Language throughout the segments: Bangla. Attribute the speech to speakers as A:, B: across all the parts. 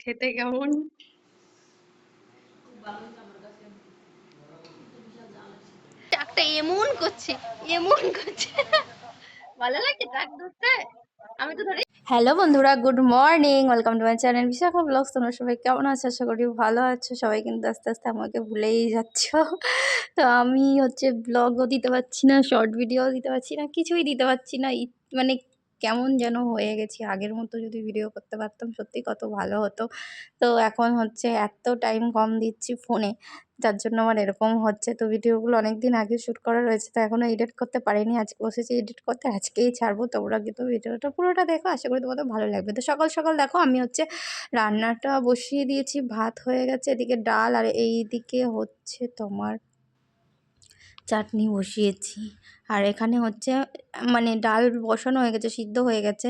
A: খেতে কেমন? ট্রাকটা এমন করছে এমন করছে। ভালো লাগছে ট্রাক ধরতে? আমি তো ধরে হ্যালো বন্ধুরা, good morning. Welcome to my channel Vishakha blogs. তোমরা সবাই কেমন আছো? আশা করি ভালো আছো। সবাই কিন্তু আস্তে আস্তে আমাকে ভুলেই যাচ্ছ। তো আমি হচ্ছে ব্লগও দিতে পারছি না শর্ট ভিডিও দিতে পারছি না, কিছুই দিতে পারছি না। মানে কেমন যেন হয়ে গেছি। আগের মতো যদি ভিডিও করতে পারতাম সত্যি কত ভালো হতো। তো এখন হচ্ছে এত টাইম কম দিচ্ছি ফোনে যার জন্য আমার এরকম হচ্ছে। তো ভিডিওগুলো অনেক দিন আগে শ্যুট করা রয়েছে, তো এখনও এডিট করতে পারিনি। আজকে বসেছি এডিট করতে, আজকেই ছাড়বো। তোমরা কিন্তু ভিডিওটা পুরোটা দেখো, আশা করি তোমাদের ভালো লাগবে। তো সকাল সকাল দেখো, আমি হচ্ছে রান্নাটা বসিয়ে দিয়েছি। ভাত হয়ে গেছে, এদিকে ডাল আর এই দিকে হচ্ছে তোমার চাটনি বসিয়েছি। আর এখানে হচ্ছে মানে ডাল বসানো হয়ে গেছে, সিদ্ধ হয়ে গেছে,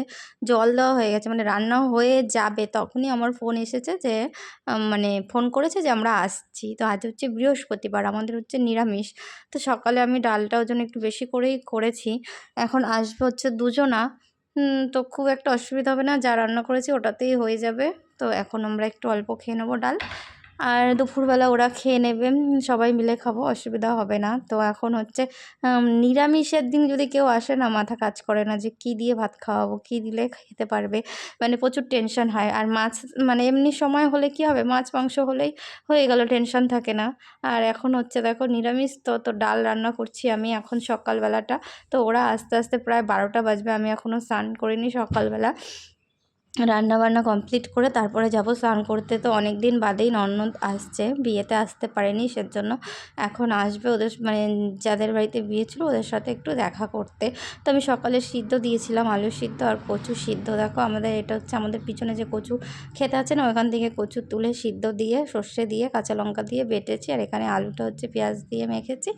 A: জল দেওয়া হয়ে গেছে মানে রান্না হয়ে যাবে। তখনই আমার ফোন এসেছে যে মানে ফোন করেছে যে আমরা আসছি। তো আজ হচ্ছে বৃহস্পতিবার, আমাদের হচ্ছে নিরামিষ। তো সকালে আমি ডালটা ওই জন্য একটু বেশি করেই করেছি। এখন আসবে হচ্ছে দুজনা। তো খুব একটা অসুবিধা হবে না, যা রান্না করেছি ওটাতেই হয়ে যাবে। তো এখন আমরা একটু অল্প খেয়ে নেব ডাল। আর দুপুরবেলা ওরা খেয়ে নেবে সবাই মিলে খাব, অসুবিধা হবে না। তো এখন হচ্ছে নিরামিষের দিন যদি কেউ আসে না, মাথা কাজ করে না যে কী দিয়ে ভাত খাওয়াবো, কী দিলে খেতে পারবে মানে প্রচুর টেনশন হয়। আর মাছ মানে এমনি সময় হলে কি হবে, মাছ, মাংস হলেই হয়ে গেল টেনশন থাকে না। আর এখন হচ্ছে দেখো, নিরামিষ তো তো ডাল রান্না করছি আমি এখন সকালবেলাটা। তো ওরা আস্তে আস্তে প্রায় বারোটা বাজবে, আমি এখনও স্নান করিনি সকালবেলা। রান্না বান্না কমপ্লিট করে তারপরে যাব স্নান করতে। তো অনেক দিন বাদেই ননদ আসছে, বিয়েতে আসতে পারেনি, সেজন্য এখন আসবে ওদের মানে যাদের বাড়িতে বিয়ে ছিল ওদের সাথে একটু দেখা করতে। তো আমি সকালে সিদ্ধ দিয়েছিলাম, আলু সিদ্ধ আর কচু সিদ্ধ। দেখো আমাদের এটা হচ্ছে আমাদের পিছনে যে কচু খেতে আছে না ওখান থেকে কচু তুলে সিদ্ধ দিয়ে, সর্ষে দিয়ে, কাঁচা লঙ্কা দিয়ে বেটেছি। আর এখানে আলুটা হচ্ছে পেঁয়াজ দিয়ে মেখেছি।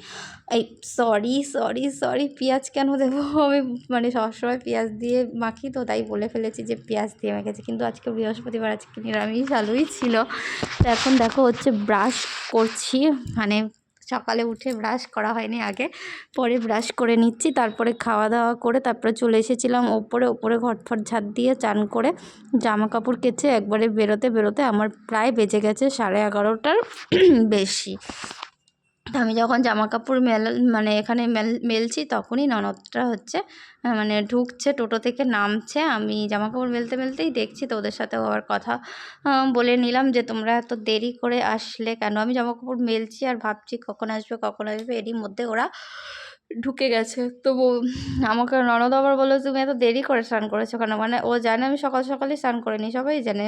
A: এই সরি সরি সরি পেঁয়াজ কেন দেবো? আমি মানে সবসময় পেঁয়াজ দিয়ে মাখি তো, তাই বলে ফেলেছি যে পেঁয়াজ দিয়ে মেখেছি কিন্তু আজকে বৃহস্পতিবার, আজকে নিরামিষ আলুই ছিল। তো এখন দেখো হচ্ছে ব্রাশ করছি। মানে সকালে উঠে ব্রাশ করা হয়নি আগে। পরে ব্রাশ করে নিচ্ছি, তারপরে খাওয়া দাওয়া করে তারপরে চলে এসেছিলাম ওপরে। ওপরে ঘটফট ঝাড় দিয়ে চান করে জামা কাপড় কেচে একবারে বেরোতে বেরোতে আমার প্রায় বেজে গেছে সাড়ে এগারোটার বেশি। আমি যখন জামা কাপড় মেল মানে এখানে মেল, মেলছি তখনই ননদটা হচ্ছে মানে ঢুকছে, টোটো থেকে নামছে। আমি জামা কাপড় মেলতে মেলতেই দেখছি তো ওদের সাথেও আবার কথা বলে নিলাম যে, তোমরা এত দেরি করে আসলে কেন? আমি জামা কাপড় মেলছি আর ভাবছি কখন আসবে কখন আসবে, এরই মধ্যে ওরা ঢুকে গেছে। তো আমাকে ননদ আবার বলল, তুমি এত দেরি করে স্নান করেছ কেন? মানে ও জানে আমি সকাল সকালই স্নান করে নিই সবাই জানে।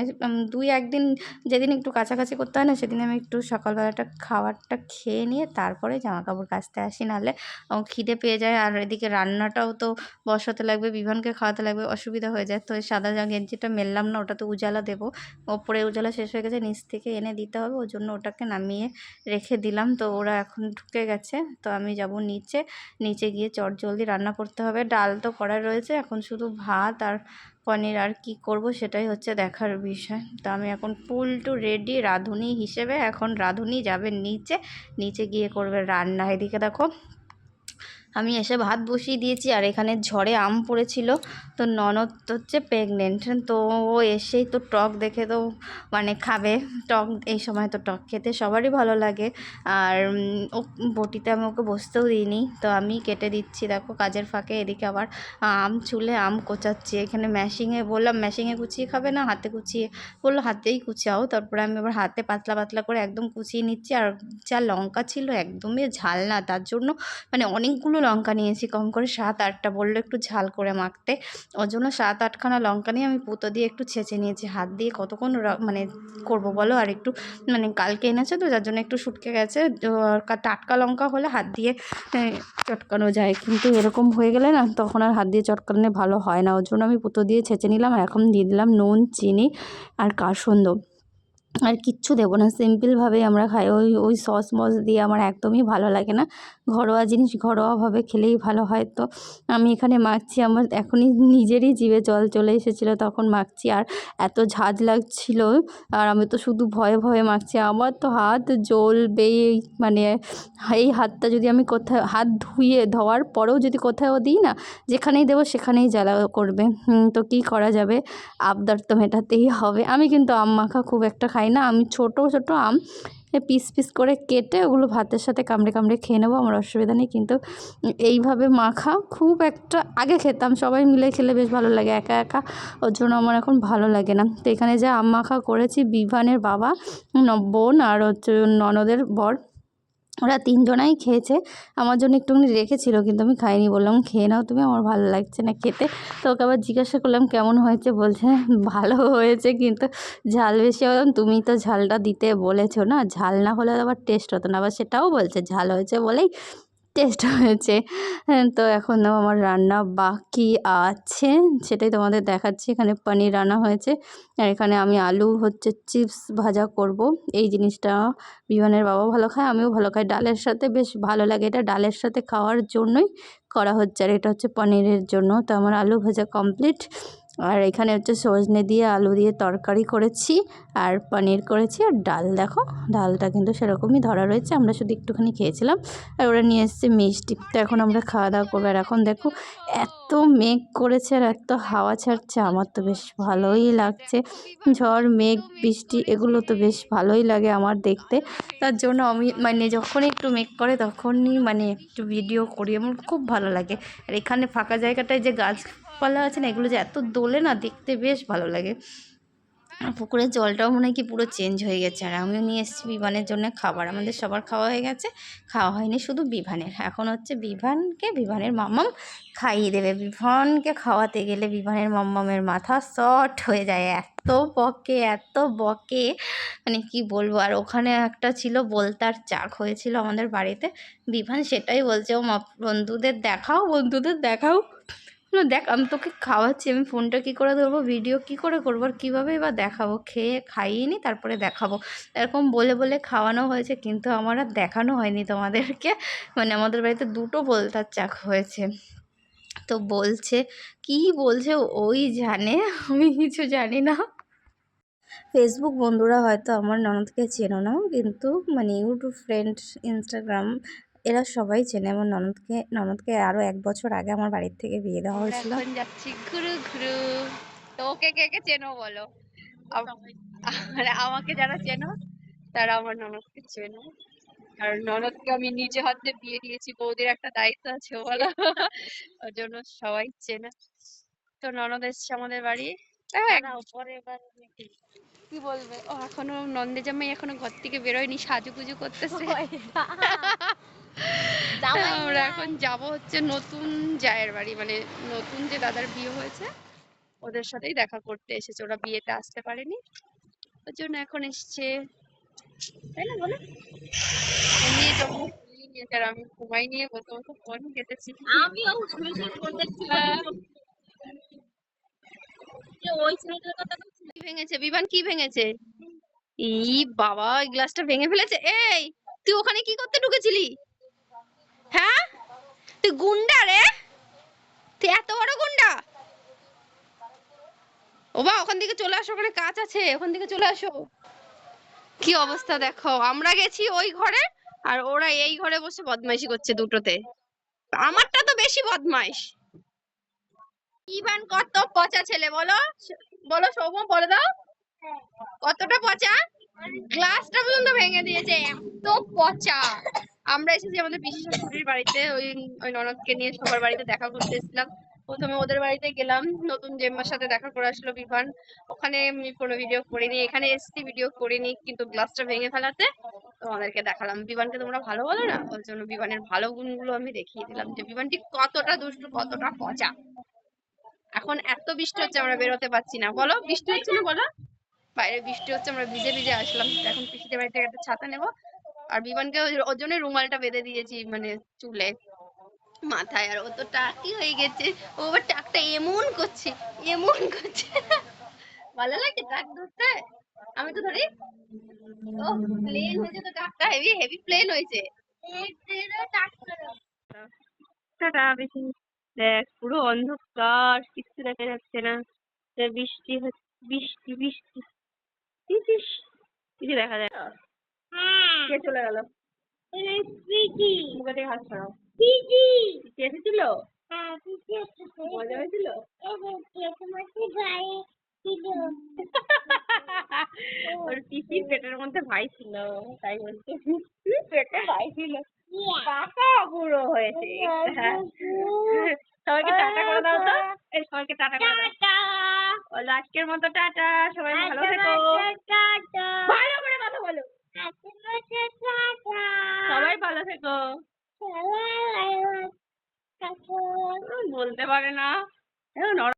A: দুই একদিন যেদিন একটু কাছাকাছি করতে হয় না, সেদিন আমি একটু সকালবেলাটা খাবারটা খেয়ে নিয়ে তারপরে জামা কাপড় কাচতে আসি। নাহলে ও খিদে পেয়ে যায়, আর এদিকে রান্নাটাও তো বসাতে লাগবে, বিভানকে খাওয়াতে লাগবে, অসুবিধা হয়ে যায়। তো সাদা গেঞ্জিটা মেললাম না, ওটাতে উজালা দেবো। ওপরে উজালা শেষ হয়ে গেছে, নিচ থেকে এনে দিতে হবে। ওর জন্য ওটাকে নামিয়ে রেখে দিলাম। তো ওরা এখন ঢুকে গেছে। তো আমি যাব নিচে। নিচে গিয়ে চট জলদি রান্না করতে হবে। ডাল তো করা রয়েছে, এখন শুধু ভাত আর পনির আর কি করব সেটাই হচ্ছে দেখার বিষয়। তো আমি এখন ফুল টু রেডি রাঁধুনি হিসেবে, এখন রাঁধুনি যাবে নিচে নিচে গিয়ে করবে রান্না। এদিকে দেখো আমি এসে ভাত বসিয়ে দিয়েছি আর এখানে ঝড়ে আম পড়েছিল। তো ননদ হচ্ছে প্রেগনেন্ট তো ও এসেই তো টক দেখে তো মানে খাবে। টক, এই সময় তো টক খেতে সবারই ভালো লাগে। আর ও বটিতে আমি ওকে বসতেও দিইনি। তো আমি কেটে দিচ্ছি, দেখো কাজের ফাঁকে এদিকে আবার আম চুলে আম কোচাচ্ছি। এখানে ম্যাশিংয়ে বললাম ম্যাশিংয়ে কুচিয়ে খাবে না? হাতে কুচিয়ে বলল, হাতেই কুচাও তারপরে আমি আবার হাতে পাতলা পাতলা করে একদম কুচিয়ে নিচ্ছি। আর যা লঙ্কা ছিল একদমই ঝাল না। তার জন্য মানে অনেকগুলো লঙ্কা নিয়েছি, কম করে সাত আটটা, বলল একটু ঝাল করে মাখতে। ওর জন্য সাত আটখানা লঙ্কা নিয়ে আমি পুতো দিয়ে একটু ছেঁচে নিয়েছি, হাত দিয়ে কতক্ষণ মানে করব বলো? আর একটু মানে কালকে এনেছে তো, যার জন্য একটু শুটকে গেছে। টাটকা লঙ্কা হলে হাত দিয়ে চটকানো যায়। কিন্তু এরকম হয়ে গেলে না, তখন আর হাত দিয়ে চটকানো ভালো হয় না। ওর জন্য আমি পুতো দিয়ে ছেঁচে নিলাম এখন দিয়ে দিলাম নুন, চিনি আর কাসন্দ আর কিচ্ছু দেবো না। সিম্পলভাবেই আমরা খাই। ওই ওই সস মস দিয়ে আমার একদমই ভালো লাগে না। ঘরোয়া জিনিস ঘরোয়াভাবে খেলেই ভালো হয়। তো আমি এখানে মাখছি। আমার এখনই নিজেরই জিভে জল চলে এসেছিল। তখন মাখছি। আর এত ঝাঁজ লাগছিল। আর আমি তো শুধু ভয়ে ভয়ে মাখছি। আমার তো হাত জ্বলবে মানে এই হাতটা যদি আমি কোথাও হাত ধুয়ে ধোয়ার পরেও যদি কোথাও দিই না, যেখানেই দেবো সেখানেই জ্বালা করবে। তো কী করা যাবে? আবদার তো মেটাতেই হবে। আমি কিন্তু আম মাখা খুব একটা খাই না। আমি ছোট ছোট আম পিস পিস করে কেটে ওগুলো ভাতের সাথে কামড়ে কামড়ে খেয়ে নেব। আমার অসুবিধা নেই, কিন্তু এইভাবে মাখা খুব একটা আগে খেতাম। সবাই মিলে খেলে বেশ ভালো লাগে, একা একা। ওর জন্য আমার এখন ভালো লাগে না। তো এখানে যে আম মাখা করেছি, বিভানের বাবা বোন আর হচ্ছে ননদের বর। ওরা তিনজনাই খেয়েছে। আমার জন্য একটুখানি রেখেছিল, কিন্তু আমি খাইনি। বললাম, খেয়ে নাও তুমি, আমার ভালো লাগছে না খেতে। তো ওকে আবার জিজ্ঞাসা করলাম, কেমন হয়েছে? বলছে, ভালো হয়েছে, কিন্তু ঝাল বেশি হলাম তুমি তো ঝালটা দিতে বলেছ না, ঝাল না হলে আবার টেস্ট হতো না। আবার সেটাও বলছে, ঝাল হয়েছে বলেই টেস্ট হয়েছে। হ্যাঁ, তো এখন আমার রান্না বাকি আছে। সেটাই তোমাদের দেখাচ্ছি। এখানে পনির রান্না হয়েছে। আর এখানে আমি আলু হচ্ছে চিপস ভাজা করব। এই জিনিসটা বিমানের বাবা ভালো খায় আমিও ভালো খাই। ডালের সাথে বেশ ভালো লাগে। এটা ডালের সাথে খাওয়ার জন্যই করা হচ্ছে। আর এটা হচ্ছে পনিরের জন্য। তো আমার আলু ভাজা কমপ্লিট আর এখানে হচ্ছে সজনে দিয়ে আলু দিয়ে তরকারি করেছি আর পনির করেছি। আর ডাল দেখো, ডালটা কিন্তু সেরকমই ধরা রয়েছে। আমরা শুধু একটুখানি খেয়েছিলাম আর ওরা নিয়ে এসছে মিষ্টি। তো এখন আমরা খাওয়া দাওয়া করব। আর এখন দেখো, এত মেঘ করেছে আর এত হাওয়া ছাড়ছে। আমার তো বেশ ভালোই লাগছে। ঝড়, মেঘ, বৃষ্টি, এগুলো তো বেশ ভালোই লাগে আমার দেখতে। তার জন্য আমি মানে যখনই একটু মেঘ করে তখনই মানে একটু ভিডিও করি। আমার খুব ভালো লাগে। আর এখানে ফাঁকা জায়গাটায় যে গাছপালা আছে না, এগুলো যে এত দোলে না, দেখতে বেশ ভালো লাগে। পুকুরের জলটাও মনে হয় কি পুরো চেঞ্জ হয়ে গেছে। আর আমিও নিয়ে এসেছি বিভানের জন্য খাবার। আমাদের সবার খাওয়া হয়ে গেছে। খাওয়া হয়নি শুধু বিভানের। এখন হচ্ছে বিভানকে বিভানের মাম্মাম খাইয়ে দেবে। বিভানকে খাওয়াতে গেলে বিভানের মাম্মামের মাথা শর্ট হয়ে যায়। এত বকে এত বকে। মানে কি বলব? আর ওখানে একটা ছিল বলতার চাক হয়েছিল আমাদের বাড়িতে। বিভান সেটাই বলছে, ও বন্ধুদের দেখাও বন্ধুদের দেখাও। দেখ, আমি তোকে খাওয়াচ্ছি, আমি ফোনটা কী করে ধরবো ভিডিও কী করে করব, আর কীভাবে এবার দেখাবো? খেয়ে খাইয়ে তারপরে দেখাবো। এরকম বলে বলে খাওয়ানো হয়েছে, কিন্তু আমার আর দেখানো হয়নি তোমাদেরকে। মানে আমাদের বাড়িতে দুটো বলতার চাক হয়েছে। তো বলছে, কি বলছে ওই জানে, আমি কিছু জানি না। ফেসবুক বন্ধুরা হয়তো আমার ননদকে চেনো না, কিন্তু মানে ইউটিউব ফ্রেন্ড ইনস্টাগ্রাম এরা সবাই চেনে। আমার ননদকে ননদকে আরও এক বছর আগে আমার বাড়ির থেকে বিয়ে দেওয়া হয়েছিল।
B: এখন যাচ্ছি ঘুরু ঘুরু। তো ওকে কে কে চেনো বলো? আমাকে যারা চেনো তারা আমার ননদকে চেনো। আর ননদকে আমি নিজে হাতে বিয়ে দিয়েছি বৌদির একটা দায়িত্ব আছে বলো। ওর জন্য সবাই চেনে। তো ননদ এসছে আমাদের বাড়ি। কি বলবে? ও এখনও নন্দে জামাই এখনও ঘর থেকে বেরোয়নি সাজুগুজু করতেছে। আমরা এখন যাব হচ্ছে নতুন জায়ের বাড়ি মানে নতুন যে দাদার বিয়ে হয়েছে ওদের সাথেই দেখা করতে এসেছে। ওরা বিয়েতে আসতে পারেনি। ওর জন্য এখন এসছে তাই না বলো? আমি নিয়ে বসে বসে ফোন কেটেছি।
C: আমিও শুয়ে শুয়ে ফোন দেখছিলাম। যে ওই ছেলেটার কথা
B: কি ভেঙেছে? বিমান কি ভেঙেছে? ই বাবা এই গ্লাসটা ভেঙে ফেলেছে। এই তুই ওখানে কি করতে ঢুকেছিলি? হ্যাঁ? তুই গুন্ডা রে? তুই এত বড় গুন্ডা? ওখান থেকে চলে আসো, ওখানে কাজ আছে, ওখান থেকে চলে আসো। কি অবস্থা দেখো, আমরা গেছি ওই ঘরে, আর ওরা এই ঘরে বসে বদমাইশি করছে দুটোতে। আমারটা তো বেশি বদমাইশ। ইভান, কত পচা ছেলে, বলো বলো বলে দাও। কতটা পচা? গ্লাসটা পর্যন্ত ভেঙে দিয়েছে, এত পচা। আমরা এসেছি আমাদের পিসি শাশুড়ির বাড়িতে, ওই ওই ননদকে নিয়ে সবার বাড়িতে দেখা করতে এসেছিলাম। প্রথমে ওদের বাড়িতে গেলাম, নতুন জেম্মার সাথে দেখা করে আসলো বিভান। ওখানে আমি কোনো ভিডিও করিনি, এখানে এসেছি ভিডিও করিনি, কিন্তু গ্লাসটা ভেঙে ফেলাতে তোমাদেরকে দেখালাম। বিমানকে তোমরা ভালো বলো না? ওর জন্য বিমানের ভালো গুণগুলো আমি দেখিয়ে দিলাম যে বিমানটি কতটা দুষ্টু, কতটা পচা এখন এত বৃষ্টি হচ্ছে আমরা বেরোতে পারছি না। বলো, বৃষ্টি হচ্ছে না, বলো। বাইরে বৃষ্টি হচ্ছে, আমরা ভিজে ভিজে আসলাম। এখন পিসিদের বাড়ি থেকে একটা ছাতা নেব। বিমানকে ওর জন্য রুমালটা বেঁধে দিয়েছি মানে চুলে, মাথায়। আর ও তো টাকি হয়ে গেছে। ও আবার টাকটা এমন করছে এমন করছে। ভালো লাগে টাক ধরতে? আমি তো ধরি। ও প্লেন হয়েছে তো টাকটা হেভি হেভি প্লেন হয়েছে। টাটা, বেশি দেখ, পুরো অন্ধকার, কিচ্ছু দেখা যাচ্ছে না। বৃষ্টি হচ্ছে, বৃষ্টি বৃষ্টি। কিছু দেখা যায়। না। কে চলে গেল? মুখে থেকে হাত ছড়াও কে এসেছিল? মজা হয়েছিল? ওর পিসির পেটের মধ্যে ভাই ছিল তাই বলছে। পেটে ভাই ছিল। পাকা বুড়ো হয়েছে। হ্যাঁ। সবাইকে টাটা করে দাও তো। এই সবাইকে টাটা করে দাও। ও আজকের মতো টাটা। সবাই ভালো থেকো। বলো সবাই ভালো থেকো। বলতে পারে না।